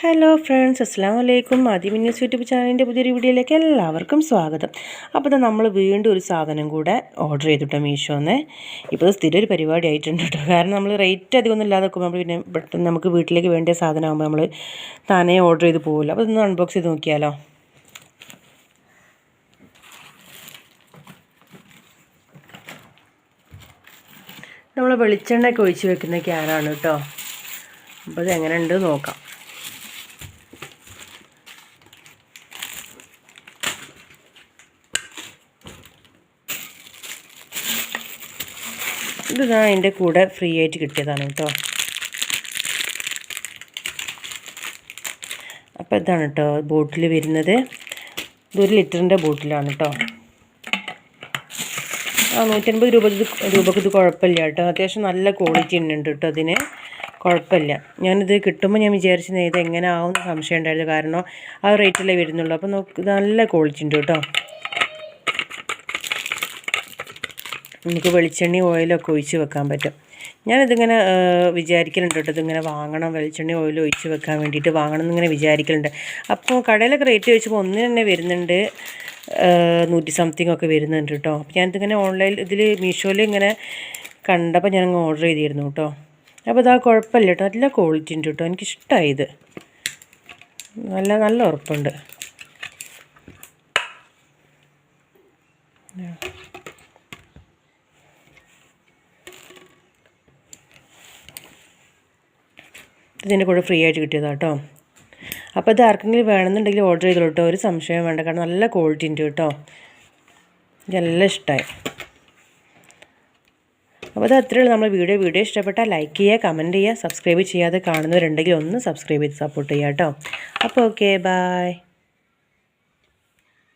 Hello friends അസ്സാം വലൈക്കും ആദ്യം ന്യൂസ് യൂട്യൂബ് ചാനലിന്റെ പുതിയൊരു വീഡിയോയിലേക്ക് എല്ലാവർക്കും സ്വാഗതം. അപ്പോൾ നമ്മൾ വീണ്ടും ഒരു സാധനം കൂടെ ഓർഡർ ചെയ്തിട്ടോ മീഷോന്ന്. ഇപ്പോൾ സ്ഥിരം ഒരു പരിപാടി ആയിട്ടുണ്ട് കേട്ടോ. കാരണം നമ്മൾ റേറ്റ് അധികം ഒന്നും ഇല്ലാതെ നോക്കുമ്പോൾ പിന്നെ പെട്ടെന്ന് നമുക്ക് വീട്ടിലേക്ക് വേണ്ട സാധനമാകുമ്പോൾ നമ്മൾ താനേ ഓർഡർ ചെയ്ത് പോകുമല്ലോ അപ്പോൾ ഇതൊന്ന് അൺബോക്സ് ചെയ്ത് നോക്കിയാലോ? നമ്മൾ വെളിച്ചെണ്ണയൊക്കെ ഒഴിച്ച് വെക്കുന്ന ക്യാനാണ് കേട്ടോ. അപ്പോൾ ഇത് എങ്ങനെ ഉണ്ട് നോക്കാം. ഇത് ഞാൻ അതിന്റെ കൂടെ ഫ്രീ ആയിട്ട് കിട്ടിയതാണ് കേട്ടോ. അപ്പോൾ ഇതാണ് കേട്ടോ ബോട്ടിൽ വരുന്നത്. ഇതൊരു ലിറ്ററിന്റെ ബോട്ടിലാണ് കേട്ടോ. ആ നൂറ്റൻപത് രൂപ രൂപക്ക് ഇത് കുഴപ്പമില്ല കേട്ടോ. അത്യാവശ്യം നല്ല ക്വാളിറ്റി ഉണ്ട് കേട്ടോ അതിന്. കുഴപ്പമില്ല. ഞാനിത് കിട്ടുമ്പോൾ ഞാൻ വിചാരിച്ചത് ഇത് എങ്ങനെ ആവും സംശയം ഉണ്ടായിരുന്നു. കാരണം ആ റേറ്റല്ലേ വരുന്നുള്ളൂ. അപ്പോൾ നോക്ക് നല്ല ക്വാളിറ്റി ഉണ്ട് കേട്ടോ. നമുക്ക് വെളിച്ചെണ്ണ ഓയിലൊക്കെ ഒഴിച്ച് വെക്കാൻ പറ്റും. ഞാനിതിങ്ങനെ വിചാരിക്കലുണ്ട് കേട്ടോ. ഇതിങ്ങനെ വാങ്ങണം വെളിച്ചെണ്ണ ഓയിൽ ഒഴിച്ച് വെക്കാൻ വേണ്ടിയിട്ട് വാങ്ങണം എന്നിങ്ങനെ വിചാരിക്കലുണ്ട്. അപ്പോൾ കടയിലൊക്കെ റേറ്റ് ചോദിച്ചപ്പോൾ ഒന്നിന് തന്നെ വരുന്നുണ്ട് നൂറ്റി സംതിങ് ഒക്കെ വരുന്നുണ്ട് കേട്ടോ. അപ്പോൾ ഞാനിതിങ്ങനെ ഓൺലൈൻ ഇതിൽ മീഷോയിൽ ഇങ്ങനെ കണ്ടപ്പോൾ ഞാൻ അങ്ങ് ഓർഡർ ചെയ്തിരുന്നു കേട്ടോ. അപ്പോൾ ഇതാ കുഴപ്പമില്ല കേട്ടോ. നല്ല ക്വാളിറ്റി ഉണ്ട് കേട്ടോ. എനിക്കിഷ്ടമായി ഇത്. നല്ല നല്ല ഉറപ്പുണ്ട്. ഇതിന്റെ കൂടെ ഫ്രീ ആയിട്ട് കിട്ടിയതാണ് കേട്ടോ അപ്പോൾ ഇത് ആർക്കെങ്കിലും വേണമെന്നുണ്ടെങ്കിൽ ഓർഡർ ചെയ്തോളൂ കേട്ടോ ഒരു സംശയം വേണ്ട. കാരണം നല്ല ക്വാളിറ്റി ഉണ്ട് കേട്ടോ ഇതെല്ലാം ഇഷ്ടമായി അപ്പോൾ അത് അത്രയുള്ളൂ നമ്മൾ വീഡിയോ വീഡിയോ ഇഷ്ടപ്പെട്ടാൽ ലൈക്ക് ചെയ്യുക കമന്റ് ചെയ്യുക സബ്സ്ക്രൈബ് ചെയ്യാതെ കാണുന്നവരുണ്ടെങ്കിൽ ഒന്ന് സബ്സ്ക്രൈബ് ചെയ്ത് സപ്പോർട്ട് ചെയ്യുക കേട്ടോ അപ്പോൾ ഓക്കെ ബായ്